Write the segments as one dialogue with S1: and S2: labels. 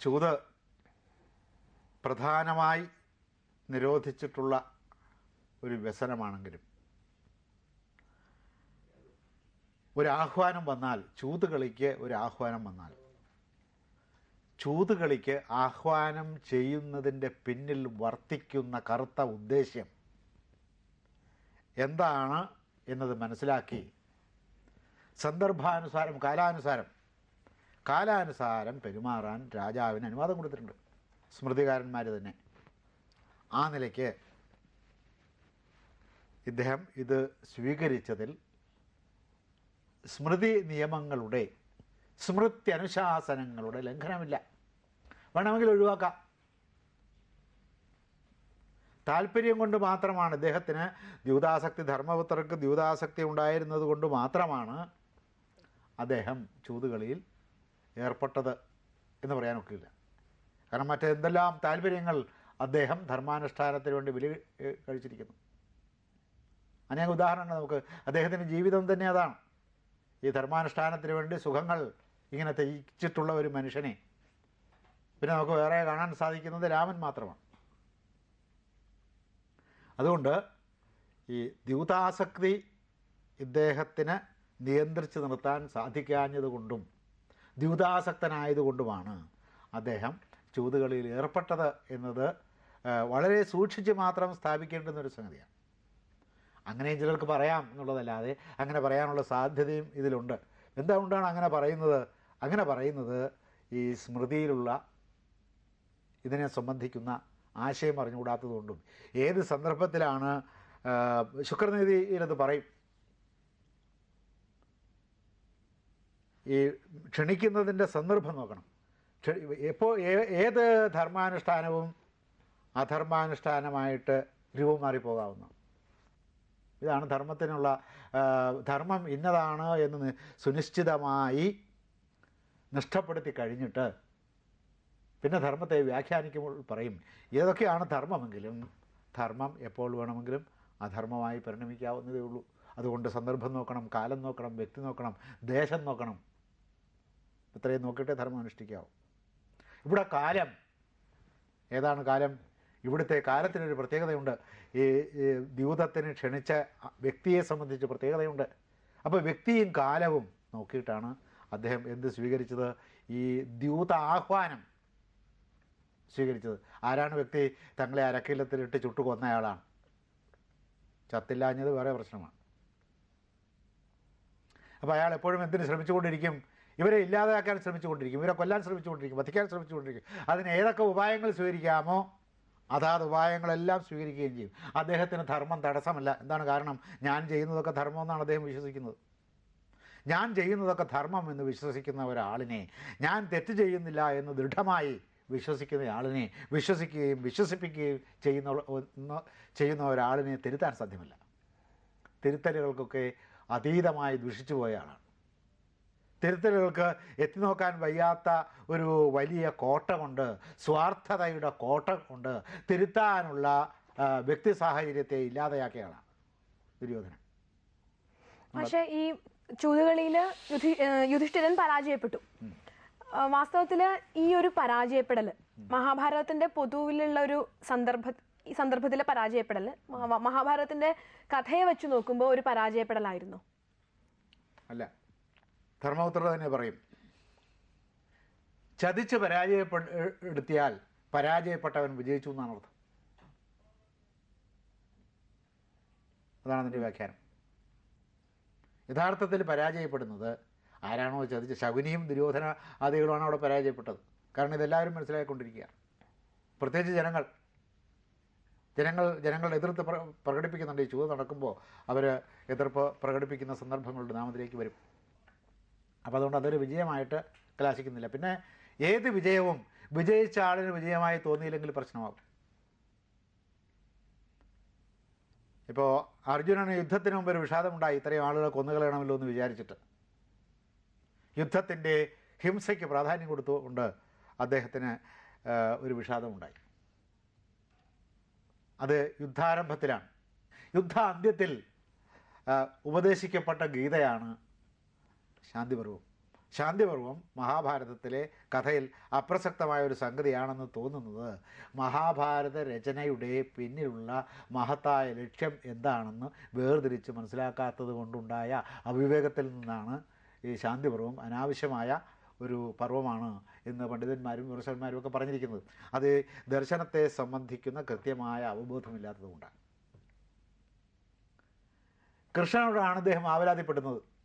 S1: ചൂത് പ്രധാനമായി നിരോധിച്ചിട്ടുള്ള ഒരു വ്യസനമാണെങ്കിലും ഒരാഹ്വാനം വന്നാൽ ചൂത് കളിക്ക് ഒരു ആഹ്വാനം വന്നാൽ ചൂത് കളിക്ക് ആഹ്വാനം ചെയ്യുന്നതിന്റെ പിന്നിൽ വർത്തിക്കുന്ന കറുത്ത ഉദ്ദേശ്യം എന്താണ് എന്നത് മനസ്സിലാക്കി സന്ദർഭാനുസാരം കാലാനുസാരം കാലാനുസാരം പെരുമാറാൻ രാജാവിന് അനുവാദം കൊടുത്തിട്ടുണ്ട്. സ്മൃതികാരന്മാർ തന്നെ. ആ നിലയ്ക്ക് ഇദ്ദേഹം ഇത് സ്വീകരിച്ചതിൽ സ്മൃതി നിയമങ്ങളുടെ സ്മൃതി അനുശാസനങ്ങളുടെ ലംഘനമില്ല. വേണമെങ്കിൽ ഒഴിവാക്കാം. താല്പര്യം കൊണ്ട് മാത്രമാണ് ഇദ്ദേഹത്തിന് ദ്യൂതാസക്തി ധർമ്മപുത്രർക്ക് ദ്യൂതാസക്തി ഉണ്ടായിരുന്നത് കൊണ്ട് മാത്രമാണ് അദ്ദേഹം ചൂതുകളിയിൽ ഏർപ്പെട്ടത് എന്ന് പറയാനൊക്കില്ല. കാരണം മറ്റെന്തെല്ലാം താല്പര്യങ്ങൾ അദ്ദേഹം ധർമാനുഷ്ഠാനത്തിന് വേണ്ടി ബലി കഴിച്ചിരിക്കുന്നു. അനേക ഉദാഹരണങ്ങൾ നമുക്ക് അദ്ദേഹത്തിന്റെ ജീവിതം തന്നെ അതാണ്. ഈ ധർമാനുഷ്ഠാനത്തിന് വേണ്ടി സുഖങ്ങൾ ഇങ്ങനെ തയ്ച്ചിട്ടുള്ള ഒരു മനുഷ്യനെ പിന്നെ നമുക്ക് വേറെ കാണാൻ സാധിക്കുന്നത് രാമൻ മാത്രമാണ്. അതുകൊണ്ട് ഈ ദ്യൂതാസക്തി ഇദ്ദേഹത്തിന് നിയന്ത്രിച്ച് നിർത്താൻ സാധിക്കാഞ്ഞതുകൊണ്ടും ദ്യൂതാസക്തനായതുകൊണ്ടുമാണ് അദ്ദേഹം ചൂതുകളിയിൽ ഏർപ്പെട്ടത് എന്നത് വളരെ സൂക്ഷിച്ച് മാത്രം സ്ഥാപിക്കേണ്ടുന്ന ഒരു സംഗതിയാണ്. അങ്ങനെയും ചിലർക്ക് പറയാം എന്നുള്ളതല്ലാതെ അങ്ങനെ പറയാനുള്ള സാധ്യതയും ഇതിലുണ്ട്. എന്തുകൊണ്ടാണ് അങ്ങനെ പറയുന്നത്? അങ്ങനെ പറയുന്നത് ഈ സ്മൃതിയിലുള്ള ഇതിനെ സംബന്ധിക്കുന്ന ആശയം അറിഞ്ഞുകൂടാത്തതുകൊണ്ടും ഏത് സന്ദർഭത്തിലാണ് ശുക്രനീതിയിലത് പറയും? ഈ ക്ഷണിക്കുന്നതിന്റെ സന്ദർഭം നോക്കണം. എപ്പോൾ ഏത് ധർമാനുഷ്ഠാനവും അധർമാനുഷ്ഠാനമായിട്ട് രൂപം മാറിപ്പോകാവുന്ന ഇതാണ് ധർമ്മത്തിനുള്ള ധർമ്മം ഇന്നതാണ് എന്ന് സുനിശ്ചിതമായി നിഷ്ഠപ്പെടുത്തി കഴിഞ്ഞിട്ട് പിന്നെ ധർമ്മത്തെ വ്യാഖ്യാനിക്കുമ്പോൾ പറയും ഏതൊക്കെയാണ് ധർമ്മമെങ്കിലും ധർമ്മം എപ്പോൾ വേണമെങ്കിലും അധർമ്മമായി പരിണമിക്കാവുന്നതേ ഉള്ളൂ. അതുകൊണ്ട് സന്ദർഭം നോക്കണം കാലം നോക്കണം വ്യക്തി നോക്കണം ദേശം നോക്കണം. ഇത്രയും നോക്കിയിട്ടേ ധർമ്മം അനുഷ്ഠിക്കാവൂ. ഇവിടെ കാലം ഏതാണ് കാലം? ഇവിടുത്തെ കാലത്തിനൊരു പ്രത്യേകതയുണ്ട്. ഈ ദ്യൂതത്തിന് ക്ഷണിച്ച വ്യക്തിയെ സംബന്ധിച്ച് പ്രത്യേകതയുണ്ട്. അപ്പോൾ വ്യക്തിയും കാലവും നോക്കിയിട്ടാണ് അദ്ദേഹം എന്ത് സ്വീകരിച്ചത്? ഈ ദ്യൂത ആഹ്വാനം സ്വീകരിച്ചത്. ആരാണ് വ്യക്തി? തങ്ങളെ അരക്കില്ലത്തിലിട്ട് ചുട്ടു കൊന്നയാളാണ് ചത്തില്ലാഞ്ഞത് വേറെ പ്രശ്നമാണ്. അപ്പോൾ അയാൾ എപ്പോഴും എന്തിന് ശ്രമിച്ചുകൊണ്ടിരിക്കും? ഇവരെ ഇല്ലാതാക്കാൻ ശ്രമിച്ചുകൊണ്ടിരിക്കും ഇവരെ കൊല്ലാൻ ശ്രമിച്ചുകൊണ്ടിരിക്കും വധിക്കാൻ ശ്രമിച്ചുകൊണ്ടിരിക്കും. അതിന് ഏതൊക്കെ ഉപായങ്ങൾ സ്വീകരിക്കാമോ അതാത് ഉപായങ്ങളെല്ലാം സ്വീകരിക്കുകയും ചെയ്യും. അദ്ദേഹത്തിന് ധർമ്മം തടസ്സമല്ല. എന്താണ് കാരണം? ഞാൻ ചെയ്യുന്നതൊക്കെ ധർമ്മം എന്നാണ് അദ്ദേഹം വിശ്വസിക്കുന്നത്. ഞാൻ ചെയ്യുന്നതൊക്കെ ധർമ്മം എന്ന് വിശ്വസിക്കുന്ന ഒരാളിനെ ഞാൻ തെറ്റ് ചെയ്യുന്നില്ല എന്ന് ദൃഢമായി വിശ്വസിക്കുന്ന ആളിനെ വിശ്വസിക്കുകയും വിശ്വസിപ്പിക്കുകയും ചെയ്യുന്ന ചെയ്യുന്ന ഒരാളിനെ തിരുത്താൻ സാധ്യമല്ല. തിരുത്തലുകൾക്കൊക്കെ അതീതമായി ദുഷിച്ചു പോയ ആളാണ്. തിരുത്തലുകൾക്ക് എത്തി നോക്കാൻ വയ്യാത്ത ഒരു വലിയ കോട്ടമുണ്ട്. സ്വാർത്ഥതയുടെ കോട്ട കൊണ്ട് തിരുത്താനുള്ള വ്യക്തി സാഹചര്യത്തെ ഇല്ലാതെയാക്കിയാണ് ദുര്യോധനൻ.
S2: പക്ഷേ ഈ ചൂതുകളിയിൽ യുധി യുധിഷ്ഠിരൻ പരാജയപ്പെട്ടു. വാസ്തവത്തിൽ ഈ ഒരു പരാജയപ്പെടൽ മഹാഭാരതത്തിന്റെ പൊതുവിലുള്ള ഒരു സന്ദർഭ ഈ സന്ദർഭത്തിലെ പരാജയപ്പെടൽ മഹാ- മഹാഭാരതത്തിന്റെ കഥയെ വെച്ച് നോക്കുമ്പോൾ ഒരു പരാജയപ്പെടലായിരുന്നു.
S1: അല്ല. ധർമ്മപുത്ര തന്നെ പറയും. ചതിച്ച് പരാജയപ്പെടുത്തിയാൽ പരാജയപ്പെട്ടവൻ വിജയിച്ചു എന്നാണ് അർത്ഥം. അതാണ് അതിന്റെ വ്യാഖ്യാനം. യഥാർത്ഥത്തിൽ പരാജയപ്പെടുന്നത് ആരാണോ ചതിച്ച് ശകുനിയും ദുര്യോധന ആദികളുമാണ് അവിടെ പരാജയപ്പെട്ടത്. കാരണം ഇതെല്ലാവരും മനസ്സിലാക്കിക്കൊണ്ടിരിക്കുകയാണ് പ്രത്യേകിച്ച് ജനങ്ങൾ. ജനങ്ങൾ ജനങ്ങളുടെ എതിർത്ത് പ്ര പ്രകടിപ്പിക്കുന്നുണ്ട്. ഈ ചൂത നടക്കുമ്പോൾ അവർ എതിർപ്പ് പ്രകടിപ്പിക്കുന്ന സന്ദർഭങ്ങളുടെ നാമത്തിലേക്ക് വരും. അപ്പോൾ അതുകൊണ്ട് അതൊരു വിജയമായിട്ട് കലാശിക്കുന്നില്ല. പിന്നെ ഏത് വിജയവും വിജയിച്ച ആളിന് വിജയമായി തോന്നിയില്ലെങ്കിൽ പ്രശ്നമാകും. ഇപ്പോൾ അർജുനന് യുദ്ധത്തിന് മുമ്പ് ഒരു വിഷാദമുണ്ടായി. ഇത്രയും ആളുകളെ കൊന്നുകളയണമല്ലോ എന്ന് വിചാരിച്ചിട്ട്. യുദ്ധത്തിന്റെ ഹിംസയ്ക്ക് പ്രാധാന്യം കൊടുത്തുകൊണ്ട് അദ്ദേഹത്തിന് ഒരു വിഷാദമുണ്ടായി. അത് യുദ്ധാരംഭത്തിലാണ്. യുദ്ധാന്ത്യത്തിൽ അന്ത്യത്തിൽ ഉപദേശിക്കപ്പെട്ട ഗീതയാണ് ശാന്തിപർവം ശാന്തിപർവം മഹാഭാരതത്തിലെ കഥയിൽ അപ്രസക്തമായ ഒരു സംഗതിയാണെന്ന് തോന്നുന്നത് മഹാഭാരത രചനയുടെ പിന്നിലുള്ള മഹത്തായ ലക്ഷ്യം എന്താണെന്ന് വേർതിരിച്ച് മനസ്സിലാക്കാത്തത് കൊണ്ടുണ്ടായ അവിവേകത്തിൽ നിന്നാണ് ഈ ശാന്തിപർവം അനാവശ്യമായ ഒരു പർവമാണ് എന്ന് പണ്ഡിതന്മാരും വിമർശകന്മാരും ഒക്കെ പറഞ്ഞിരിക്കുന്നത്. അത് ദർശനത്തെ സംബന്ധിക്കുന്ന കൃത്യമായ അവബോധമില്ലാത്തതുകൊണ്ടാണ്. കൃഷ്ണനോടാണ് അദ്ദേഹം ആവലാതിപ്പെടുന്നത്.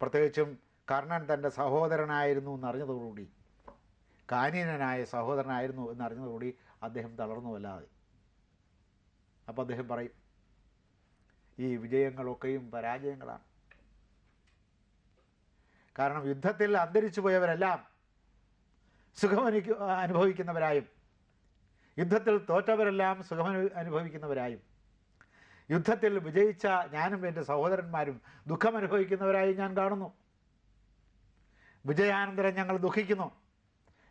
S1: പ്രത്യേകിച്ചും കർണൻ തന്റെ സഹോദരനായിരുന്നു എന്നറിഞ്ഞതോടുകൂടി കാനീനനായ സഹോദരനായിരുന്നു എന്നറിഞ്ഞതോടുകൂടി അദ്ദേഹം തളർന്നു വല്ലാതെ. അപ്പോൾ അദ്ദേഹം പറയും ഈ വിജയങ്ങളൊക്കെയും പരാജയങ്ങളാണ്. കാരണം യുദ്ധത്തിൽ അന്തരിച്ചു പോയവരെല്ലാം സുഖമനുഭവിക്കുന്നവരായും യുദ്ധത്തിൽ തോറ്റവരെല്ലാം സുഖമനു അനുഭവിക്കുന്നവരായും യുദ്ധത്തിൽ വിജയിച്ച ഞാനും എന്റെ സഹോദരന്മാരും ദുഃഖമനുഭവിക്കുന്നവരായി ഞാൻ കാണുന്നു. വിജയാനന്തരം ഞങ്ങൾ ദുഃഖിക്കുന്നു.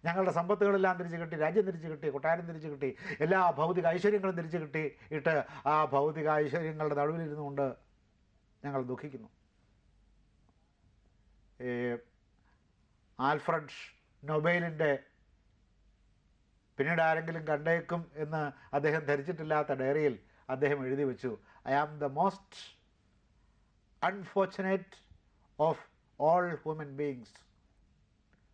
S1: ഞങ്ങളുടെ സമ്പത്തുകളെല്ലാം തിരിച്ചു കിട്ടി രാജ്യം തിരിച്ചു കിട്ടി കൊട്ടാരം തിരിച്ചു കിട്ടി എല്ലാ ഭൗതിക ഐശ്വര്യങ്ങളും തിരിച്ചു കിട്ടി ഇട്ട് ആ ഭൗതിക ഐശ്വര്യങ്ങളുടെ നടുവിലിരുന്നുകൊണ്ട് ഞങ്ങൾ ദുഃഖിക്കുന്നു. ആൽഫ്രഡ് നൊബൈലിന്റെ പിന്നീട് ആരെങ്കിലും കണ്ടേക്കും എന്ന് അദ്ദേഹം ധരിച്ചിട്ടില്ലാത്ത ഡയറിയിൽ അദ്ദേഹം എഴുതി വെച്ചു. I am the most unfortunate of all human beings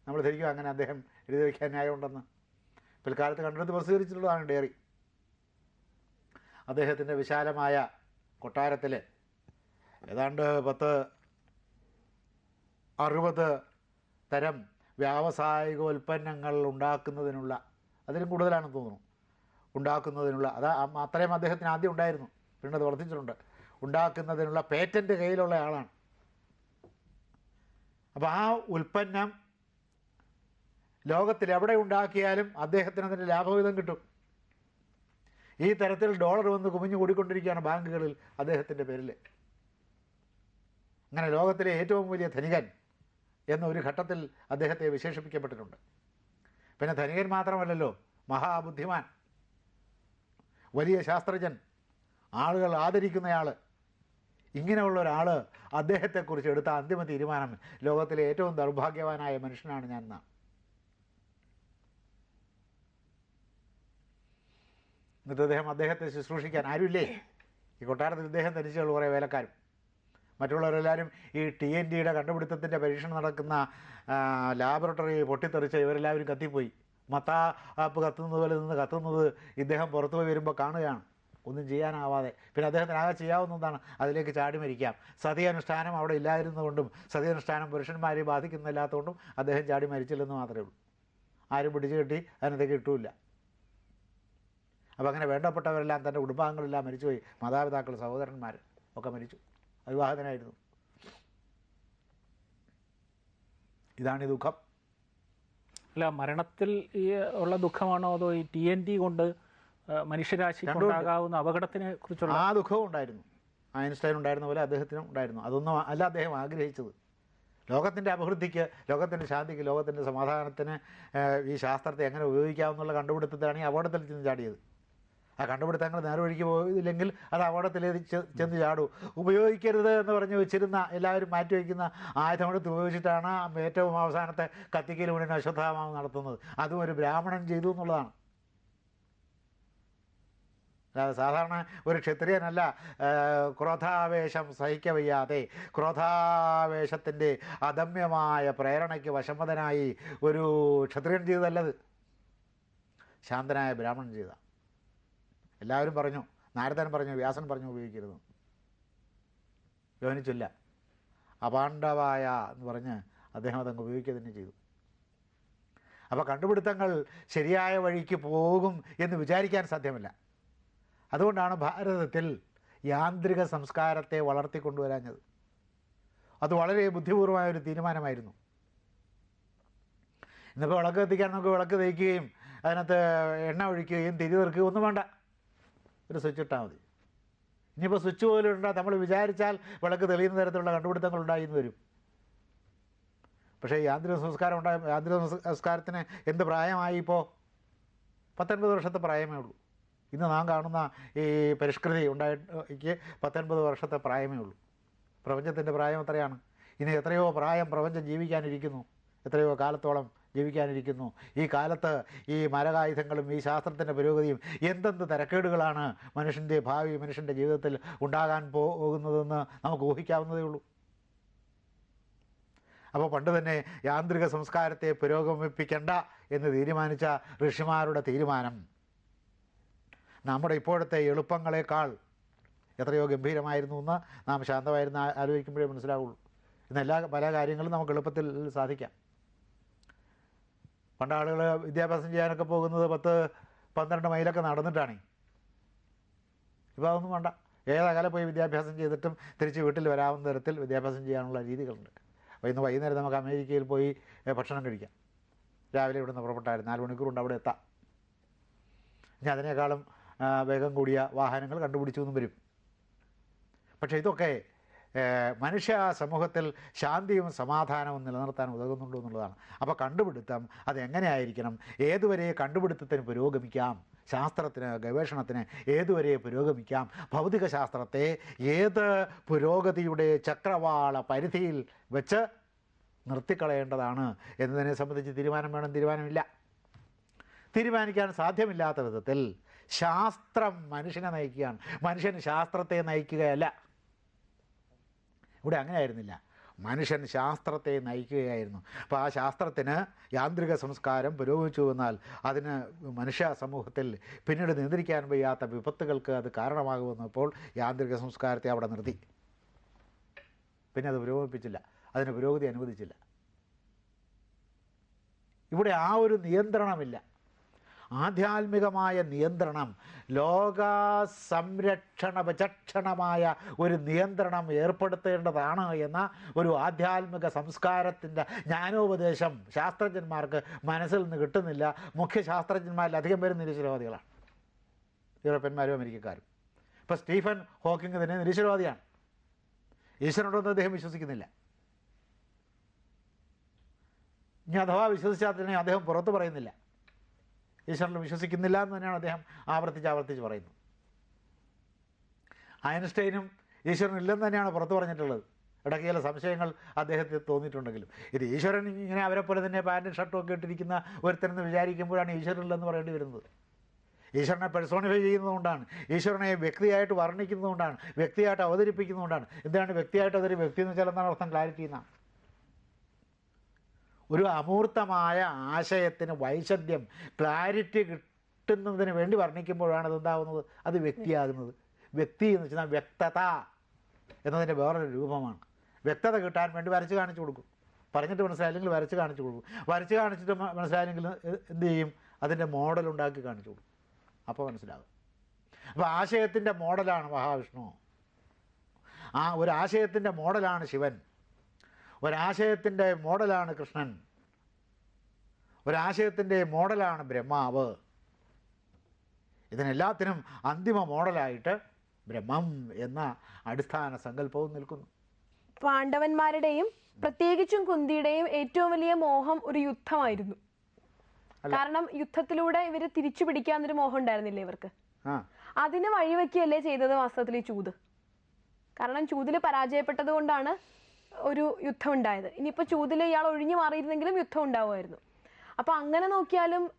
S1: നമ്മൾ ധരിക്കും അങ്ങനെ അദ്ദേഹം എഴുതി വയ്ക്കാൻ ന്യായമുണ്ടെന്ന് പിൽക്കാലത്ത് കണ്ടെടുത്ത് പ്രസിദ്ധീകരിച്ചിട്ടുള്ളതാണ് ഡയറി. അദ്ദേഹത്തിന്റെ വിശാലമായ കൊട്ടാരത്തിൽ ഏതാണ്ട് പത്ത് അറുപത് തരം വ്യാവസായിക ഉൽപ്പന്നങ്ങൾ ഉണ്ടാക്കുന്നതിനുള്ള അതിലും കൂടുതലാണെന്ന് തോന്നുന്നു. ഉണ്ടാക്കുന്നതിനുള്ള അതാ അത്രയും അദ്ദേഹത്തിന് ആദ്യം ഉണ്ടായിരുന്നു. പിന്നെ അത് വർദ്ധിച്ചിട്ടുണ്ട്. ഉണ്ടാക്കുന്നതിനുള്ള പേറ്റന്റ് കയ്യിലുള്ള ആളാണ്. അപ്പോൾ ആ ഉൽപ്പന്നം ലോകത്തിൽ എവിടെ ഉണ്ടാക്കിയാലും അദ്ദേഹത്തിന് അതിന്റെ ലാഭവിധം കിട്ടും. ഈ തരത്തിൽ ഡോളർ വന്ന് കുമിഞ്ഞു കൂടിക്കൊണ്ടിരിക്കുകയാണ് ബാങ്കുകളിൽ അദ്ദേഹത്തിന്റെ പേരിൽ അങ്ങനെ ലോകത്തിലെ ഏറ്റവും വലിയ ധനികൻ എന്ന ഒരു ഘട്ടത്തിൽ അദ്ദേഹത്തെ വിശേഷിപ്പിക്കപ്പെട്ടിട്ടുണ്ട്. പിന്നെ ധനികൻ മാത്രമല്ലല്ലോ മഹാബുദ്ധിമാൻ. വലിയ ശാസ്ത്രജ്ഞൻ. ആളുകൾ ആദരിക്കുന്നയാൾ ഇങ്ങനെയുള്ള ഒരാൾ അദ്ദേഹത്തെക്കുറിച്ച് എടുത്ത അന്തിമ തീരുമാനം ലോകത്തിലെ ഏറ്റവും ദൗർഭാഗ്യവാനായ മനുഷ്യനാണ് ഞാൻ എന്നാണ്. എന്നിട്ട് അദ്ദേഹം അദ്ദേഹത്തെ ശുശ്രൂഷിക്കാൻ ആരുമില്ലേ? ഈ കൊട്ടാരത്തിൽ ഇദ്ദേഹം ധരിച്ചുള്ള കുറേ വേലക്കാരും. മറ്റുള്ളവരെല്ലാവരും ഈ ടി എൻ ഡിയുടെ കണ്ടുപിടുത്തത്തിന്റെ പരീക്ഷണം നടക്കുന്ന ലാബറട്ടറി പൊട്ടിത്തെറിച്ച് ഇവരെല്ലാവരും കത്തിപ്പോയി. മത്താപ്പ് കത്തുന്നത് പോലെ നിന്ന് കത്തുന്നത് ഇദ്ദേഹം പുറത്തു പോയി വരുമ്പോൾ കാണുകയാണ്. ഒന്നും ചെയ്യാനാവാതെ. പിന്നെ അദ്ദേഹത്തിന് ആകെ ചെയ്യാവുന്നതാണ് അതിലേക്ക് ചാടി മരിക്കാം. സതി അനുഷ്ഠാനം അവിടെ ഇല്ലായിരുന്നതുകൊണ്ടും സതി അനുഷ്ഠാനം പുരുഷന്മാരെ ബാധിക്കുന്നില്ലാത്തതുകൊണ്ടും അദ്ദേഹം ചാടി മരിച്ചില്ലെന്ന് മാത്രമേ ഉള്ളൂ. ആരും പിടിച്ചു കെട്ടി അതിനകത്തേക്ക് കിട്ടൂല അപ്പോൾ അങ്ങനെ വേണ്ടപ്പെട്ടവരെല്ലാം തന്റെ കുടുംബാംഗങ്ങളെല്ലാം മരിച്ചുപോയി. മാതാപിതാക്കൾ സഹോദരന്മാർ ഒക്കെ മരിച്ചു. അവിവാഹിതനായിരുന്നു. ഇതാണ് ഈ ദുഃഖം.
S3: അല്ല മരണത്തിൽ ഈ ഉള്ള ദുഃഖമാണോ അതോ ഈ ടി എൻ ടി കൊണ്ട് മനുഷ്യരാശി മനുഷ്യരാശിക്ക് ഉണ്ടാകാവുന്ന അപകടത്തിനെ കുറിച്ചുള്ള
S1: ആ ദുഃഖവും ഉണ്ടായിരുന്നു. ഐൻസ്റ്റൈൻ ഉണ്ടായിരുന്ന പോലെ അദ്ദേഹത്തിനും ഉണ്ടായിരുന്നു. അതൊന്നും അല്ല അദ്ദേഹം ആഗ്രഹിച്ചത്. ലോകത്തിന്റെ അഭിവൃദ്ധിക്ക് ലോകത്തിന്റെ ശാന്തിക്ക് ലോകത്തിന്റെ സമാധാനത്തിന് ഈ ശാസ്ത്രത്തെ എങ്ങനെ ഉപയോഗിക്കാമെന്നുള്ള കണ്ടുപിടുത്തത്തിലാണ് ഈ അപകടത്തിൽ ചെന്ന് ചാടിയത്. ആ കണ്ടുപിടുത്തങ്ങൾ നേർവഴിക്ക് പോയില്ലെങ്കിൽ അത് അപകടത്തിൽ ചെന്ന് ചാടൂ. ഉപയോഗിക്കരുത് എന്ന് പറഞ്ഞ് വെച്ചിരുന്ന എല്ലാവരും മാറ്റി വയ്ക്കുന്ന ആയുധമെടുത്ത് ഉപയോഗിച്ചിട്ടാണ് ഏറ്റവും അവസാനത്തെ കത്തിക്കൽ മുന്നിന് അശ്വത്ഥാമാവ് നടത്തുന്നത്. അതും ഒരു ബ്രാഹ്മണൻ ചെയ്തു എന്നുള്ളതാണ്. സാധാരണ ഒരു ക്ഷത്രിയനല്ല ക്രോധാവേശം സഹിക്കവയ്യാതെ ക്രോധാവേശത്തിന്റെ അദമ്യമായ പ്രേരണയ്ക്ക് വശമ്പതനായി ഒരു ക്ഷത്രിയൻ ചെയ്തതല്ലത്. ശാന്തനായ ബ്രാഹ്മണൻ ചെയ്ത. എല്ലാവരും പറഞ്ഞു നാരദൻ പറഞ്ഞു വ്യാസൻ പറഞ്ഞു ഉപയോഗിക്കരുത്. ഗവനിച്ചില്ല. അപാണ്ഡവായ എന്ന് പറഞ്ഞ് അദ്ദേഹം അതങ്ങ് ഉപയോഗിക്കുക തന്നെ ചെയ്തു. അപ്പോൾ കണ്ടുപിടുത്തങ്ങൾ ശരിയായ വഴിക്ക് പോകും എന്ന് വിചാരിക്കാൻ സാധ്യമല്ല. അതുകൊണ്ടാണ് ഭാരതത്തിൽ യാന്ത്രിക സംസ്കാരത്തെ വളർത്തിക്കൊണ്ടുവരാഞ്ഞത്. അത് വളരെ ബുദ്ധിപൂർവമായ ഒരു തീരുമാനമായിരുന്നു. ഇന്നിപ്പോൾ വിളക്ക് കത്തിക്കാൻ നമുക്ക് വിളക്ക് തേക്കുകയും അതിനകത്ത് എണ്ണ ഒഴിക്കുകയും തിരി തീർക്കുകയും ഒന്നും വേണ്ട. ഒരു സ്വിച്ച് ഇട്ടാൽ മതി. ഇനിയിപ്പോൾ സ്വിച്ച് പോലും ഇട്ടാൽ നമ്മൾ വിചാരിച്ചാൽ വിളക്ക് തെളിയുന്ന തരത്തിലുള്ള കണ്ടുപിടുത്തങ്ങൾ ഉണ്ടായി എന്ന് വരും. പക്ഷേ യാന്ത്രിക സംസ്കാരം ഉണ്ടായ യാന്ത്രിക സംസ്കാരത്തിന് എന്ത് പ്രായമായി ഇപ്പോൾ പത്തൊൻപത് വർഷത്തെ പ്രായമേ ഉള്ളൂ. ഇന്ന് നാം കാണുന്ന ഈ പരിഷ്കൃതി ഉണ്ടായിട്ട് പത്തൊൻപത് വർഷത്തെ പ്രായമേ ഉള്ളൂ. പ്രപഞ്ചത്തിന്റെ പ്രായം എത്രയാണ്? ഇനി എത്രയോ പ്രായം പ്രപഞ്ചം ജീവിക്കാനിരിക്കുന്നു. എത്രയോ കാലത്തോളം ജീവിക്കാനിരിക്കുന്നു. ഈ കാലത്ത് ഈ മരകായുധങ്ങളും ഈ ശാസ്ത്രത്തിന്റെ പുരോഗതിയും എന്തെന്ത് തരക്കേടുകളാണ് മനുഷ്യന്റെ ഭാവി മനുഷ്യന്റെ ജീവിതത്തിൽ ഉണ്ടാകാൻ പോകുന്നതെന്ന് നമുക്ക് ഊഹിക്കാവുന്നതേ ഉള്ളൂ. അപ്പോൾ പണ്ട് തന്നെ യാന്ത്രിക സംസ്കാരത്തെ പുരോഗമിപ്പിക്കണ്ട എന്ന് തീരുമാനിച്ച ഋഷിമാരുടെ തീരുമാനം. നമ്മുടെ ഇപ്പോഴത്തെ എളുപ്പങ്ങളെക്കാൾ എത്രയോ ഗംഭീരമായിരുന്നു എന്ന് നാം ശാന്തമായിരുന്ന ആലോചിക്കുമ്പോഴേ മനസ്സിലാവുള്ളൂ. ഇന്ന് എല്ലാ പല കാര്യങ്ങളും നമുക്ക് എളുപ്പത്തിൽ സാധിക്കാം. പണ്ട് ആളുകൾ വിദ്യാഭ്യാസം ചെയ്യാനൊക്കെ പോകുന്നത് പത്ത് പന്ത്രണ്ട് മൈലൊക്കെ നടന്നിട്ടാണ്. ഇപ്പോൾ അതൊന്നും വേണ്ട. ഏതകലെ പോയി വിദ്യാഭ്യാസം ചെയ്തിട്ടും തിരിച്ച് വീട്ടിൽ വരാവുന്ന തരത്തിൽ വിദ്യാഭ്യാസം ചെയ്യാനുള്ള രീതികളുണ്ട്. അപ്പോൾ ഇന്ന് വൈകുന്നേരം നമുക്ക് അമേരിക്കയിൽ പോയി ഭക്ഷണം കഴിക്കാം. രാവിലെ ഇവിടുന്ന് പുറപ്പെട്ടായിരുന്നു. നാല് മണിക്കൂർ കൊണ്ട് അവിടെ എത്താം. ഇനി അതിനേക്കാളും വേഗം കൂടിയ വാഹനങ്ങൾ കണ്ടുപിടിച്ചു വരും. പക്ഷേ ഇതൊക്കെ മനുഷ്യ സമൂഹത്തിൽ ശാന്തിയും സമാധാനവും നിലനിർത്താൻ ഉതകുന്നുണ്ടോ എന്നുള്ളതാണ്. അപ്പോൾ കണ്ടുപിടുത്തം അതെങ്ങനെയായിരിക്കണം ഏതുവരെ കണ്ടുപിടുത്തത്തിന് പുരോഗമിക്കാം? ശാസ്ത്രത്തിന് ഗവേഷണത്തിന് ഏതുവരെ പുരോഗമിക്കാം? ഭൗതിക ശാസ്ത്രത്തെ ഏത് പുരോഗതിയുടെ ചക്രവാള പരിധിയിൽ വെച്ച് നിർത്തിക്കളയേണ്ടതാണ് എന്നതിനെ സംബന്ധിച്ച് തീരുമാനം വേണം തീരുമാനമില്ല. തീരുമാനിക്കാൻ സാധ്യമില്ലാത്ത വിധത്തിൽ ശാസ്ത്രം മനുഷ്യനെ നയിക്കുകയാണ്. മനുഷ്യൻ ശാസ്ത്രത്തെ നയിക്കുകയല്ല. ഇവിടെ അങ്ങനെ ആയിരുന്നില്ല. മനുഷ്യൻ ശാസ്ത്രത്തെ നയിക്കുകയായിരുന്നു. അപ്പോൾ ആ ശാസ്ത്രത്തിന് യാന്ത്രിക സംസ്കാരം പുരോഗമിച്ചു എന്നാൽ അതിന് മനുഷ്യ സമൂഹത്തിൽ പിന്നീട് നിയന്ത്രിക്കാൻ വയ്യാത്ത വിപത്തുകൾക്ക് അത് കാരണമാകുമെന്നപ്പോൾ യാന്ത്രിക സംസ്കാരത്തെ അവിടെ നിർത്തി. പിന്നെ അത് പുരോഗമിപ്പിച്ചില്ല. അതിന് പുരോഗതി അനുവദിച്ചില്ല. ഇവിടെ ആ ഒരു നിയന്ത്രണമില്ല. ആധ്യാത്മികമായ നിയന്ത്രണം ലോക സംരക്ഷണ വിചക്ഷണമായ ഒരു നിയന്ത്രണം ഏർപ്പെടുത്തേണ്ടതാണ് എന്ന ഒരു ആധ്യാത്മിക സംസ്കാരത്തിന്റെ ജ്ഞാനോപദേശം ശാസ്ത്രജ്ഞന്മാർക്ക് മനസ്സിൽ നിന്ന് കിട്ടുന്നില്ല. മുഖ്യ ശാസ്ത്രജ്ഞന്മാരിൽ അധികം പേരും നിരീശ്വരവാദികളാണ്. യൂറോപ്യന്മാരും അമേരിക്കക്കാരും. ഇപ്പോൾ സ്റ്റീഫൻ ഹോക്കിംഗ് തന്നെ നിരീശ്വരവാദിയാണ്. ഈശ്വരനോടൊന്നും അദ്ദേഹം വിശ്വസിക്കുന്നില്ല. ഇനി അഥവാ വിശ്വസിച്ചാൽ തന്നെ അദ്ദേഹം പുറത്ത് പറയുന്നില്ല. ഈശ്വരനിൽ വിശ്വസിക്കുന്നില്ല എന്ന് തന്നെയാണ് അദ്ദേഹം ആവർത്തിച്ച് ആവർത്തിച്ച് പറയുന്നത്. ഐൻസ്റ്റൈനും ഈശ്വരൻ ഇല്ലെന്ന് തന്നെയാണ് പുറത്തു പറഞ്ഞിട്ടുള്ളത്. ഇടയ്ക്ക് ചില സംശയങ്ങൾ അദ്ദേഹത്തിന് തോന്നിയിട്ടുണ്ടെങ്കിലും. ഇത് ഈശ്വരൻ ഇങ്ങനെ അവരെ പോലെ തന്നെ പാന്റും ഷർട്ടും ഒക്കെ ഇട്ടിരിക്കുന്ന ഒരുത്തരെന്ന് വിചാരിക്കുമ്പോഴാണ് ഈശ്വരനില്ലെന്ന് പറയേണ്ടി വരുന്നത്. ഈശ്വരനെ പെഴ്സോണിഫൈ ചെയ്യുന്നതുകൊണ്ടാണ് ഈശ്വരനെ വ്യക്തിയായിട്ട് വർണിക്കുന്നതുകൊണ്ടാണ് വ്യക്തിയായിട്ട് അവതരിപ്പിക്കുന്നതുകൊണ്ടാണ്. എന്താണ് വ്യക്തിയായിട്ട് അതൊരു വ്യക്തി എന്ന് വെച്ചാൽ എന്താണ് അർത്ഥം? ക്ലാരിറ്റി എന്നാണ്. ഒരു അമൂർത്തമായ ആശയത്തിന് വൈശദ്യം ക്ലാരിറ്റി കിട്ടുന്നതിന് വേണ്ടി വർണിക്കുമ്പോഴാണ് അതെന്താവുന്നത് അത് വ്യക്തിയാകുന്നത്. വ്യക്തി എന്ന് വെച്ചാൽ വ്യക്തത എന്നതിന്റെ വേറൊരു രൂപമാണ്. വ്യക്തത കിട്ടാൻ വേണ്ടി വരച്ച് കാണിച്ചു കൊടുക്കും. പറഞ്ഞിട്ട് മനസ്സിലായില്ലെങ്കിൽ വരച്ച് കാണിച്ചു കൊടുക്കും. വരച്ച് കാണിച്ചിട്ട് മനസ്സിലായില്ലെങ്കിൽ എന്ത് ചെയ്യും? അതിന്റെ മോഡൽ ഉണ്ടാക്കി കാണിച്ചു കൊടുക്കും. അപ്പോൾ മനസ്സിലാകും. അപ്പോൾ ആശയത്തിന്റെ മോഡലാണ് മഹാവിഷ്ണു. ആ ഒരു ആശയത്തിന്റെ മോഡലാണ് ശിവൻ. ഒരാശയത്തിന്റെ മോഡലാണ് കൃഷ്ണൻ. ഒരാശയത്തിന്റെ മോഡലാണ് ബ്രഹ്മാവ്. ഇതിനെല്ലാത്തിനും അന്തിമ മോഡലായിട്ട് ബ്രഹ്മം എന്ന അടിസ്ഥാന സങ്കല്പവും നിൽക്കുന്നു.
S2: പാണ്ഡവന്മാരുടെയും പ്രത്യേകിച്ചും കുന്തിയുടെയും ഏറ്റവും വലിയ മോഹം ഒരു യുദ്ധമായിരുന്നു. കാരണം യുദ്ധത്തിലൂടെ ഇവർ തിരിച്ചു പിടിക്കാന്നൊരു മോഹം ഉണ്ടായിരുന്നില്ലേ ഇവർക്ക്? അതിന് വഴിവെക്കുകയല്ലേ ചെയ്തത് വാസ്തവത്തിൽ ഈ ചൂത്? കാരണം ചൂതിൽ പരാജയപ്പെട്ടത് കൊണ്ടാണ് ഒരു യുദ്ധം ഉണ്ടായത്. ഇനിയിപ്പോൾ ചൂതിൽ ഇയാൾ ഒഴിഞ്ഞു മാറിയിരുന്നെങ്കിലും യുദ്ധം ഉണ്ടാവുമായിരുന്നു. അപ്പോൾ അങ്ങനെ നോക്കിയാലും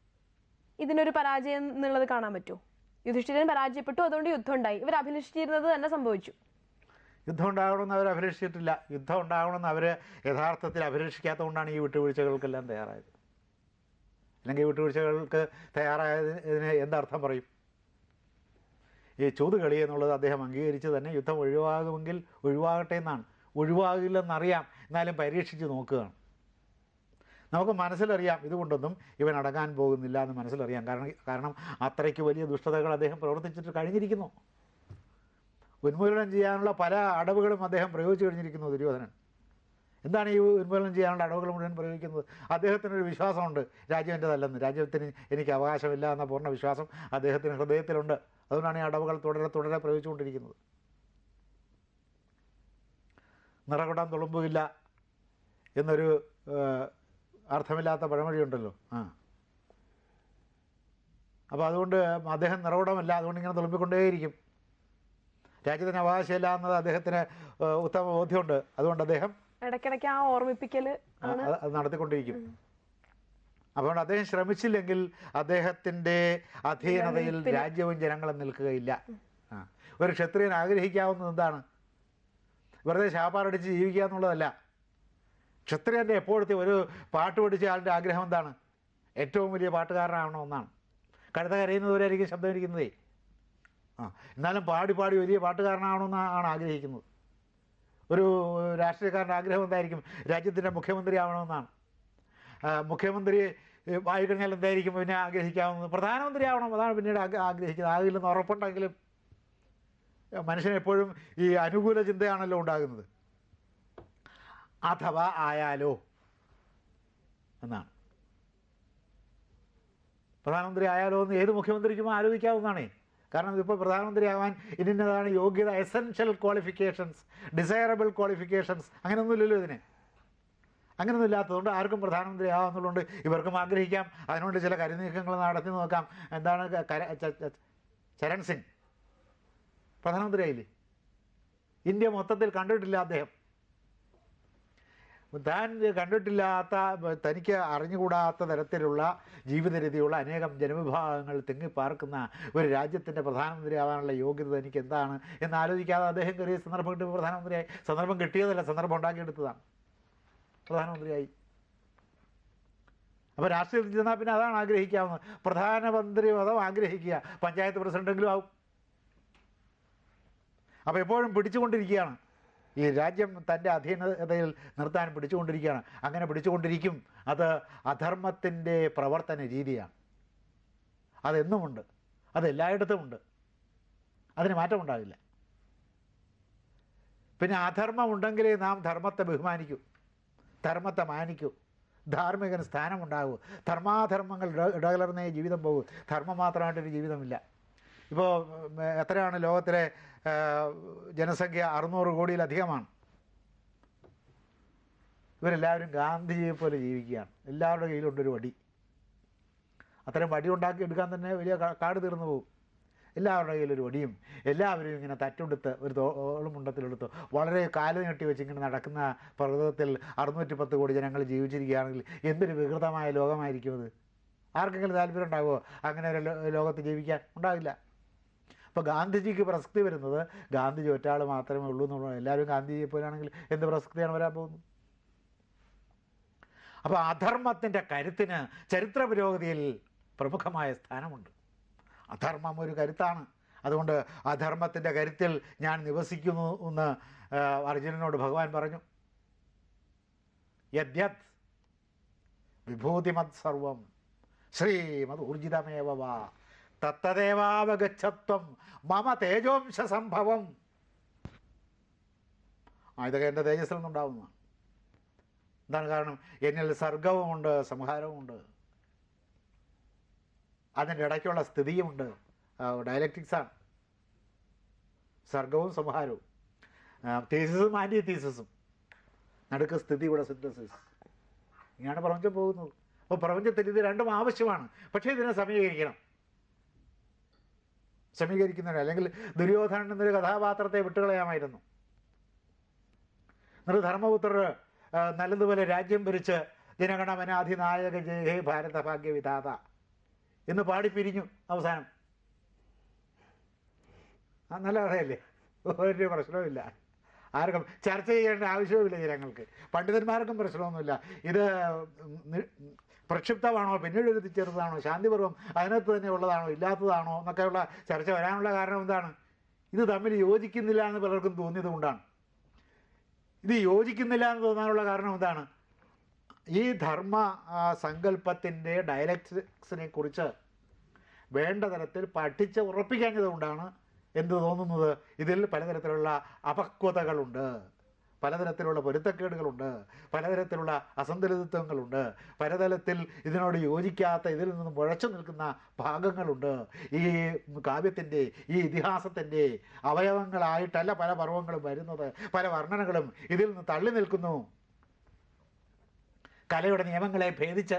S2: ഇതിനൊരു പരാജയം എന്നുള്ളത് കാണാൻ പറ്റുമോ? യുധിഷ്ഠിരൻ പരാജയപ്പെട്ടു അതുകൊണ്ട് യുദ്ധം ഉണ്ടായി. ഇവർ അഭിലഷിച്ചിരുന്നത് തന്നെ സംഭവിച്ചു.
S1: യുദ്ധം ഉണ്ടാകണമെന്ന് അവർ അഭിലഷിച്ചിട്ടില്ല. യുദ്ധം ഉണ്ടാകണമെന്ന് അവർ യഥാർത്ഥത്തിൽ അഭിലഷിക്കാത്തതുകൊണ്ടാണ് ഈ വിട്ടുവീഴ്ചകൾക്കെല്ലാം തയ്യാറായത്. അല്ലെങ്കിൽ വിട്ടുവീഴ്ചകൾക്ക് തയ്യാറായതിന് എന്തർത്ഥം പറയും? ഈ ചൂത് കളി എന്നുള്ളത് അദ്ദേഹം അംഗീകരിച്ച് തന്നെ യുദ്ധം ഒഴിവാകുമെങ്കിൽ ഒഴിവാകട്ടെ എന്നാണ്. ഒഴിവാകില്ലെന്നറിയാം. എന്നാലും പരീക്ഷിച്ച് നോക്കുകയാണ്. നമുക്ക് മനസ്സിലറിയാം ഇതുകൊണ്ടൊന്നും ഇവൻ അടങ്ങാൻ പോകുന്നില്ല എന്ന് മനസ്സിലറിയാം. കാരണം കാരണം അത്രയ്ക്ക് വലിയ ദുഷ്ടതകൾ അദ്ദേഹം പ്രവർത്തിച്ചിട്ട് കഴിഞ്ഞിരിക്കുന്നു. ഉന്മൂലനം ചെയ്യാനുള്ള പല അടവുകളും അദ്ദേഹം പ്രയോഗിച്ചു കഴിഞ്ഞിരിക്കുന്നു ദുര്യോധനൻ. എന്താണ് ഈ ഉന്മൂലനം ചെയ്യാനുള്ള അടവുകൾ മുഴുവൻ പ്രയോഗിക്കുന്നത്? അദ്ദേഹത്തിനൊരു വിശ്വാസമുണ്ട്. രാജ്യം എന്റെതല്ലെന്ന് രാജ്യത്തിന് എനിക്ക് അവകാശമില്ല എന്ന പൂർണ വിശ്വാസം അദ്ദേഹത്തിന് ഹൃദയത്തിലുണ്ട്. അതുകൊണ്ടാണ് ഈ അടവുകൾ തുടരെ തുടരെ പ്രയോഗിച്ചുകൊണ്ടിരിക്കുന്നത്. നിറകുടം തുളുമ്പില്ല എന്നൊരു അർത്ഥമില്ലാത്ത പഴമൊഴിയുണ്ടല്ലോ. ആ. അപ്പോൾ അതുകൊണ്ട് അദ്ദേഹം നിറകുടമല്ല അതുകൊണ്ട് ഇങ്ങനെ തുളുമ്പിക്കൊണ്ടേയിരിക്കും. രാജ്യത്തിന് അവകാശമില്ല എന്നത് അദ്ദേഹത്തിന് ഉത്തമ ബോധ്യമുണ്ട്. അതുകൊണ്ട് അദ്ദേഹം
S2: ഇടയ്ക്കിടയ്ക്ക് ആ
S1: ഓർമ്മിപ്പിക്കൽ അത് നടത്തിക്കൊണ്ടിരിക്കും. അപ്പോൾ അദ്ദേഹം ശ്രമിച്ചില്ലെങ്കിൽ അദ്ദേഹത്തിന്റെ അധീനതയിൽ രാജ്യവും ജനങ്ങളും നിൽക്കുകയില്ല. ആ. ഒരു ക്ഷത്രിയൻ ആഗ്രഹിക്കാവുന്നത് എന്താണ്? വെറുതെ ശാപ്പാറടിച്ച് ജീവിക്കുക എന്നുള്ളതല്ല. ക്ഷത്രിയന്റെ എപ്പോഴത്തെ ഒരു പാട്ട് പഠിച്ച ആളുടെ ആഗ്രഹം എന്താണ്? ഏറ്റവും വലിയ പാട്ടുകാരനാവണമെന്നാണ് കഴുത കരയുന്നതുവരെയായിരിക്കും ശബ്ദം ഇരിക്കുന്നതേ. ആ എന്നാലും പാടി പാടി വലിയ പാട്ടുകാരനാവണമെന്നാണ് ആഗ്രഹിക്കുന്നത്. ഒരു രാഷ്ട്രീയക്കാരന്റെ ആഗ്രഹം എന്തായിരിക്കും? രാജ്യത്തിന്റെ മുഖ്യമന്ത്രി ആവണമെന്നാണ് മുഖ്യമന്ത്രി വായിക്കഴിഞ്ഞാൽ എന്തായിരിക്കും? പിന്നെ ആഗ്രഹിക്കാവുന്നത്? പ്രധാനമന്ത്രി ആവണം. അതാണ് പിന്നീട് ആഗ്ര- ആഗ്രഹിക്കുന്നത്. ആകില്ലെന്ന് ഉറപ്പുണ്ടെങ്കിലും ഏ, മനുഷ്യന് എപ്പോഴും ഈ അനുകൂല ചിന്തയാണല്ലോ ഉണ്ടാകുന്നത്. അഥവാ ആയാലോ എന്നാണ്. പ്രധാനമന്ത്രി ആയാലോ എന്ന് ഏത് മുഖ്യമന്ത്രിക്കും ആലോചിക്കാവുന്നതാണേ. കാരണം ഇപ്പോൾ പ്രധാനമന്ത്രി ആവാൻ ഇതിന്റെതാണ് യോഗ്യത എസെൻഷ്യൽ ക്വാളിഫിക്കേഷൻസ് ഡിസൈറബിൾ ക്വാളിഫിക്കേഷൻസ് അങ്ങനെയൊന്നുമില്ലല്ലോ ഇതിന്. അങ്ങനെയൊന്നും ഇല്ലാത്തതുകൊണ്ട് ആർക്കും പ്രധാനമന്ത്രി ആവാമെന്നുള്ളതുകൊണ്ട് ഇവർക്കും ആഗ്രഹിക്കാം. അതിനുവേണ്ടി ചില കരുനീക്കങ്ങൾ നടത്തി നോക്കാം. എന്താണ് ചരൺ സിംഗ്. പ്രധാനമന്ത്രിയായില്ലേ? ഇന്ത്യ മൊത്തത്തിൽ കണ്ടിട്ടില്ല അദ്ദേഹം. താൻ കണ്ടിട്ടില്ലാത്ത തനിക്ക് അറിഞ്ഞുകൂടാത്ത തരത്തിലുള്ള ജീവിത രീതിയുള്ള അനേകം ജനവിഭാഗങ്ങൾ തിങ്ങിപ്പാർക്കുന്ന ഒരു രാജ്യത്തിന്റെ പ്രധാനമന്ത്രി ആവാനുള്ള യോഗ്യത തനിക്ക് എന്താണ് എന്ന് ആലോചിക്കാതെ അദ്ദേഹം കയറിയ സന്ദർഭം കിട്ടി പ്രധാനമന്ത്രിയായി. സന്ദർഭം കിട്ടിയതല്ല സന്ദർഭം ഉണ്ടാക്കിയെടുത്തതാണ്. പ്രധാനമന്ത്രിയായി. അപ്പോൾ രാഷ്ട്രീയത്തിൽ ചെന്നാൽ പിന്നെ അതാണ് ആഗ്രഹിക്കാവുന്നത്. പ്രധാനമന്ത്രി പദം ആഗ്രഹിക്കുക. പഞ്ചായത്ത് പ്രസിഡന്റെങ്കിലും ആവും. അപ്പോൾ എപ്പോഴും പിടിച്ചുകൊണ്ടിരിക്കുകയാണ്. ഈ രാജ്യം തന്റെ അധീനതയിൽ നിർത്താൻ പിടിച്ചുകൊണ്ടിരിക്കുകയാണ്. അങ്ങനെ പിടിച്ചുകൊണ്ടിരിക്കും. അത് അധർമ്മത്തിന്റെ പ്രവർത്തന രീതിയാണ്. അതെന്നുമുണ്ട്. അത് എല്ലായിടത്തുമുണ്ട് അതിന് മാറ്റമുണ്ടാകില്ല. പിന്നെ അധർമ്മം ഉണ്ടെങ്കിലേ നാം ധർമ്മത്തെ ബഹുമാനിക്കൂ. ധർമ്മത്തെ മാനിക്കൂ. ധാർമ്മികന് സ്ഥാനമുണ്ടാകൂ. ധർമാധർമ്മങ്ങൾ ഇട ഇടകലർന്നേ ജീവിതം പോകൂ. ധർമ്മം മാത്രമായിട്ടൊരു ജീവിതമില്ല. ഇപ്പോൾ എത്രയാണ് ലോകത്തിലെ ജനസംഖ്യ അറുന്നൂറ് കോടിയിലധികമാണ്. ഇവരെല്ലാവരും ഗാന്ധിജിയെ പോലെ ജീവിക്കുകയാണ്. എല്ലാവരുടെ കയ്യിലുണ്ടൊരു വടി. അത്തരം വടി ഉണ്ടാക്കി എടുക്കാൻ തന്നെ വലിയ കാട് തീർന്നു പോകും. എല്ലാവരുടെ കയ്യിലൊരു വടിയും എല്ലാവരും ഇങ്ങനെ തറ്റുണ്ടെടുത്ത് ഒരു തോളുമുണ്ടത്തിലെടുത്ത് വളരെ കാലം നീട്ടി വെച്ച് ഇങ്ങനെ നടക്കുന്ന പർവതത്തിൽ അറുന്നൂറ്റി പത്ത് കോടി ജനങ്ങൾ ജീവിച്ചിരിക്കുകയാണെങ്കിൽ എന്തൊരു വികൃതമായ ലോകമായിരിക്കും അത്? ആർക്കെങ്കിലും താല്പര്യം ഉണ്ടാകുമോ അങ്ങനെ ഒരു ലോകത്ത് ജീവിക്കാൻ? ഉണ്ടാവില്ല. അപ്പോൾ ഗാന്ധിജിക്ക് പ്രസക്തി വരുന്നത് ഗാന്ധിജി ഒറ്റാൾ മാത്രമേ ഉള്ളൂ എന്നുള്ളത് എല്ലാവരും ഗാന്ധിജിയെ പോലാണെങ്കിൽ എന്ത് പ്രസക്തിയാണ് വരാൻ പോകുന്നത്? അപ്പോൾ അധർമ്മത്തിന്റെ കരുത്തിന് ചരിത്ര പുരോഗതിയിൽ പ്രമുഖമായ സ്ഥാനമുണ്ട്. അധർമ്മം ഒരു കരുത്താണ്. അതുകൊണ്ട് അധർമ്മത്തിന്റെ കരുത്തിൽ ഞാൻ നിവസിക്കുന്നു എന്ന് അർജുനനോട് ഭഗവാൻ പറഞ്ഞു. യദ്യത് വിഭൂതിമത് സർവം ശ്രീമത് ഊർജിതമേവ വാ. തത്തദേവാവഗച്ഛത്വം മമ തേജോംശ സംഭവം ആ ഇതൊക്കെ എന്റെ തേജസ്സിൽ നിന്നുണ്ടാവുന്നതാണ്. എന്താണ് കാരണം? എന്നിൽ സർഗവുമുണ്ട് സംഹാരവുമുണ്ട്. അതിന്റെ ഇടയ്ക്കുള്ള സ്ഥിതിയുമുണ്ട്. ഡയലക്റ്റിക്സാണ്. സർഗവും സംഹാരവും. തീസിസും ആന്റി തീസിസും നടുക്ക് സ്ഥിതി ഇവിടെ സിന്തസിസ് ഇങ്ങനെയാണ് പ്രപഞ്ചം പോകുന്നത്. അപ്പോൾ പ്രപഞ്ചത്തിൽ ഇത് രണ്ടും ആവശ്യമാണ്. പക്ഷേ ഇതിനെ സമീകരിക്കണം. സമീകരിക്കുന്നില്ല അല്ലെങ്കിൽ ദുര്യോധനൻ എന്നൊരു കഥാപാത്രത്തെ വിട്ടുകളയാമായിരുന്നു. എന്നിട്ട് ധർമ്മപുത്രർ നല്ലതുപോലെ രാജ്യം ഭരിച്ച് ജനഗണമനാധിനായക ജയ ഹേ ഭാരത ഭാഗ്യവിധാത എന്ന് പാടി പിരിഞ്ഞു അവസാനം. നല്ല കഥയല്ലേ? ഒരു പ്രശ്നവുമില്ല ആർക്കും ചർച്ച ചെയ്യേണ്ട ആവശ്യവുമില്ല ജനങ്ങൾക്ക്. പണ്ഡിതന്മാർക്കും പ്രശ്നമൊന്നുമില്ല. ഇത് പ്രക്ഷിപ്തമാണോ പിന്നീട് ചേർത്തതാണോ ശാന്തിപൂർവം അതിനകത്ത് തന്നെ ഉള്ളതാണോ? ഇല്ലാത്തതാണോ? എന്നൊക്കെയുള്ള ചർച്ച വരാനുള്ള കാരണം എന്താണ്? ഇത് തമ്മിൽ യോജിക്കുന്നില്ല എന്ന് പലർക്കും തോന്നിയത് കൊണ്ടാണ്. ഇത് യോജിക്കുന്നില്ല എന്ന് തോന്നാനുള്ള കാരണം എന്താണ്? ഈ ധർമ്മ സങ്കല്പത്തിന്റെ ഡയലക്ട്സിനെ കുറിച്ച് വേണ്ട തരത്തിൽ പഠിച്ച് ഉറപ്പിക്കാഞ്ഞത് കൊണ്ടാണ് എന്ത് തോന്നുന്നത്? ഇതിൽ പലതരത്തിലുള്ള അപക്വതകളുണ്ട്. പലതരത്തിലുള്ള പൊരുത്തക്കേടുകളുണ്ട് പലതരത്തിലുള്ള അസന്തുലിതത്വങ്ങളുണ്ട് പലതരത്തിൽ ഇതിനോട് യോജിക്കാത്ത ഇതിൽ നിന്ന് മുഴച്ചു നിൽക്കുന്ന ഭാഗങ്ങളുണ്ട്. ഈ കാവ്യത്തിന്റെ ഈ ഇതിഹാസത്തിന്റെ അവയവങ്ങളായിട്ടല്ല പല പർവങ്ങളും വരുന്നത് പല വർണനകളും ഇതിൽ നിന്ന് തള്ളി നിൽക്കുന്നു. കലയുടെ നിയമങ്ങളെ ഭേദിച്ച്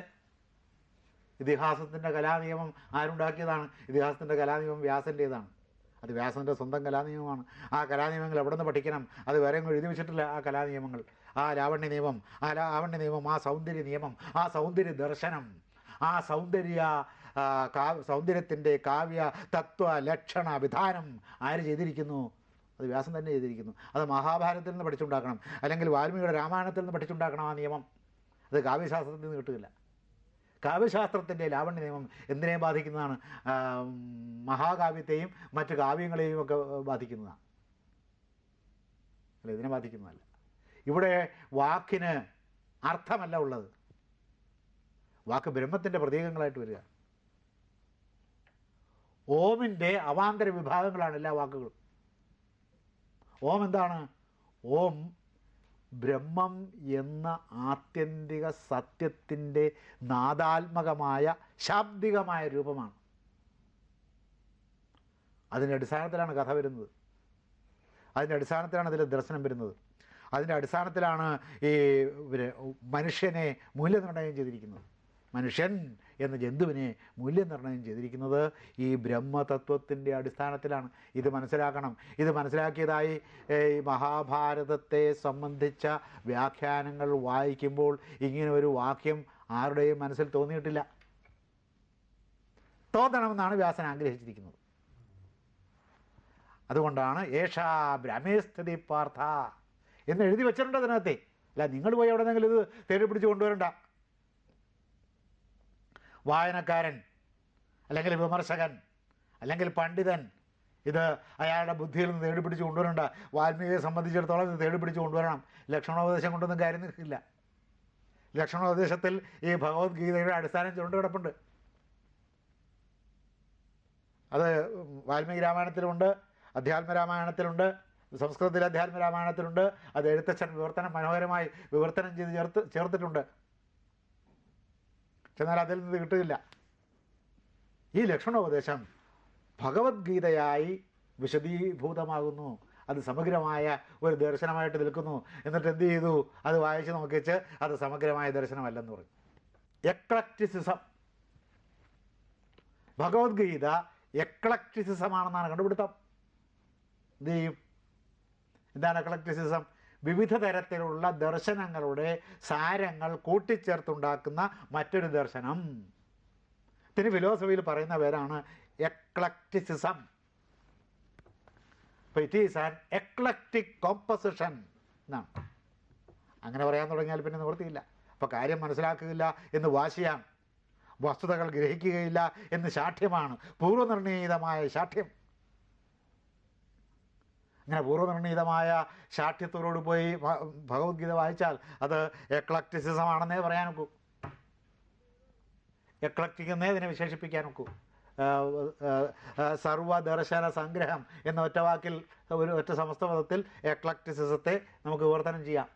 S1: ഇതിഹാസത്തിന്റെ കലാനിയമം ആരുണ്ടാക്കിയതാണ്? ഇതിഹാസത്തിന്റെ കലാനിയമം വ്യാസന്റേതാണ്. അത് വ്യാസന്റെ സ്വന്തം കലാനിയമമാണ്. ആ കലാനിയമങ്ങൾ എവിടെ നിന്ന് പഠിക്കണം? അത് വേറെ എഴുതി വെച്ചിട്ടില്ല ആ കലാനിയമങ്ങൾ. ആ ലാവണ്യ നിയമം ആ ലാവണ്യ നിയമം ആ സൗന്ദര്യ നിയമം ആ സൗന്ദര്യ ദർശനം ആ സൗന്ദര്യ കാ സൗന്ദര്യത്തിന്റെ കാവ്യ തത്വ ലക്ഷണ വിധാനം ആര് ചെയ്തിരിക്കുന്നു? അത് വ്യാസം തന്നെ ചെയ്തിരിക്കുന്നു. അത് മഹാഭാരതത്തിൽ നിന്ന് പഠിച്ചുണ്ടാക്കണം. അല്ലെങ്കിൽ വാൽമീകിയുടെ രാമായണത്തിൽ നിന്ന് പഠിച്ചുണ്ടാക്കണം ആ നിയമം. അത് കാവ്യശാസ്ത്രത്തിൽ നിന്ന് കിട്ടുകയില്ല. കാവ്യശാസ്ത്രത്തിന്റെ ലാവണ്യ നിയമം എന്തിനെ ബാധിക്കുന്നതാണ്? മഹാകാവ്യത്തെയും മറ്റു കാവ്യങ്ങളെയും ഒക്കെ ബാധിക്കുന്നതാണ്. അല്ല ഇതിനെ ബാധിക്കുന്നതല്ല. ഇവിടെ വാക്കിന് അർത്ഥമല്ല ഉള്ളത്. വാക്ക് ബ്രഹ്മത്തിന്റെ പ്രതീകങ്ങളായിട്ട് വരിക. ഓമിന്റെ അവാന്തര വിഭാഗങ്ങളാണ് എല്ലാ വാക്കുകളും. ഓം എന്താണ്? ഓം ബ്രഹ്മം എന്ന ആത്യന്തിക സത്യത്തിന്റെ നാദാത്മകമായ ശാബ്ദികമായ രൂപമാണ്. അതിന്റെ അടിസ്ഥാനത്തിലാണ് കഥ വരുന്നത്. അതിന്റെ അടിസ്ഥാനത്തിലാണ് അതിൽ ദർശനം വരുന്നത്. അതിന്റെ അടിസ്ഥാനത്തിലാണ് ഈ മനുഷ്യനെ മൂല്യനിർണയം ചെയ്തിരിക്കുന്നത്. മനുഷ്യൻ എന്ന ജന്തുവിനെ മൂല്യനിർണയം ചെയ്തിരിക്കുന്നത് ഈ ബ്രഹ്മതത്വത്തിന്റെ അടിസ്ഥാനത്തിലാണ്. ഇത് മനസ്സിലാക്കണം. ഇത് മനസ്സിലാക്കിയതായി ഈ മഹാഭാരതത്തെ സംബന്ധിച്ച വ്യാഖ്യാനങ്ങൾ വായിക്കുമ്പോൾ ഇങ്ങനെ ഒരു വാക്യം ആരുടെയും മനസ്സിൽ തോന്നിയിട്ടില്ല. തോന്നണമെന്നാണ് വ്യാസൻ ആഗ്രഹിച്ചിരിക്കുന്നത്. അതുകൊണ്ടാണ് ഏഷാ ഭ്രമേസ്ഥിതി പാർത്ഥ എന്ന് എഴുതി വെച്ചിട്ടുണ്ട് അതിനകത്തെ. അല്ല നിങ്ങൾ പോയി എവിടെന്നെങ്കിലും ഇത് തേടി പിടിച്ച് കൊണ്ടുവരണ്ട. വായനക്കാരൻ അല്ലെങ്കിൽ വിമർശകൻ അല്ലെങ്കിൽ പണ്ഡിതൻ ഇത് അയാളുടെ ബുദ്ധിയിൽ നിന്ന് തേടി പിടിച്ച് കൊണ്ടുവരണ്ട വാൽമീകിയെ സംബന്ധിച്ചിടത്തോളം ഇത് തേടി പിടിച്ച് കൊണ്ടുവരണം. ലക്ഷണോപദേശം കൊണ്ടൊന്നും കാര്യം നിൽക്കില്ല ലക്ഷണോപദേശത്തിൽ ഈ ഭഗവത്ഗീതയുടെ അടിസ്ഥാനം ചുരുണ്ട് കിടപ്പുണ്ട്. അത് വാൽമീകി രാമായണത്തിലുണ്ട് അധ്യാത്മ രാമായണത്തിലുണ്ട് സംസ്കൃതത്തിൽ അധ്യാത്മ രാമായണത്തിലുണ്ട്. അത് എഴുത്തച്ഛൻ വിവർത്തനം മനോഹരമായി വിവർത്തനം ചെയ്ത് ചേർത്ത് ചേർത്തിട്ടുണ്ട്. എന്നാൽ അതിൽ നിന്ന് കിട്ടുകയില്ല ഈ ലക്ഷണോപദേശം ഭഗവത്ഗീതയായി വിശദീഭൂതമാകുന്നു. അത് സമഗ്രമായ ഒരു ദർശനമായിട്ട് നിൽക്കുന്നു. എന്നിട്ട് എന്ത് ചെയ്തു? അത് വായിച്ച് നോക്കിച്ച് അത് സമഗ്രമായ ദർശനമല്ലെന്ന് പറഞ്ഞു. എക്ലക്ടിസിസം ഭഗവത്ഗീത എക്ലക്ടിസിസമാണെന്നാണ് കണ്ടുപിടുത്തം. എന്ത് ചെയ്യും? എന്താണ് എക്ലക്റ്റിസിസം? വിവിധ തരത്തിലുള്ള ദർശനങ്ങളുടെ സാരങ്ങൾ കൂട്ടിച്ചേർത്തുണ്ടാക്കുന്ന മറ്റൊരു ദർശനം. ഇതിന് ഫിലോസഫിയിൽ പറയുന്ന പേരാണ് എക്ലക്റ്റിസിസം അപ്പോൾ it is an eclectic composition എന്നാണ്. അങ്ങനെ പറയാൻ തുടങ്ങിയാൽ പിന്നെ നിവൃത്തിയില്ല. അപ്പോൾ കാര്യം മനസ്സിലാക്കുകയില്ല എന്ന് വാശിയാണ്. വസ്തുതകൾ ഗ്രഹിക്കുകയില്ല എന്ന് ശാഠ്യമാണ്. പൂർവനിർണീതമായ ശാഠ്യം. അങ്ങനെ പൂർവനിർണീതമായ ശാഠ്യത്തോടു പോയി ഭഗവത്ഗീത വായിച്ചാൽ അത് എക്ലക്റ്റിസിസം ആണെന്നേ പറയാൻ നോക്കൂ എക്ലക്റ്റിക് എന്നേ ഇതിനെ വിശേഷിപ്പിക്കാൻ ആ, സർവദർശന സംഗ്രഹം എന്ന ഒറ്റ വാക്കിൽ ഒരു ഒറ്റ സമസ്ത പദത്തിൽ എക്ലക്റ്റിസിസത്തെ നമുക്ക് വിവർത്തനം ചെയ്യാം.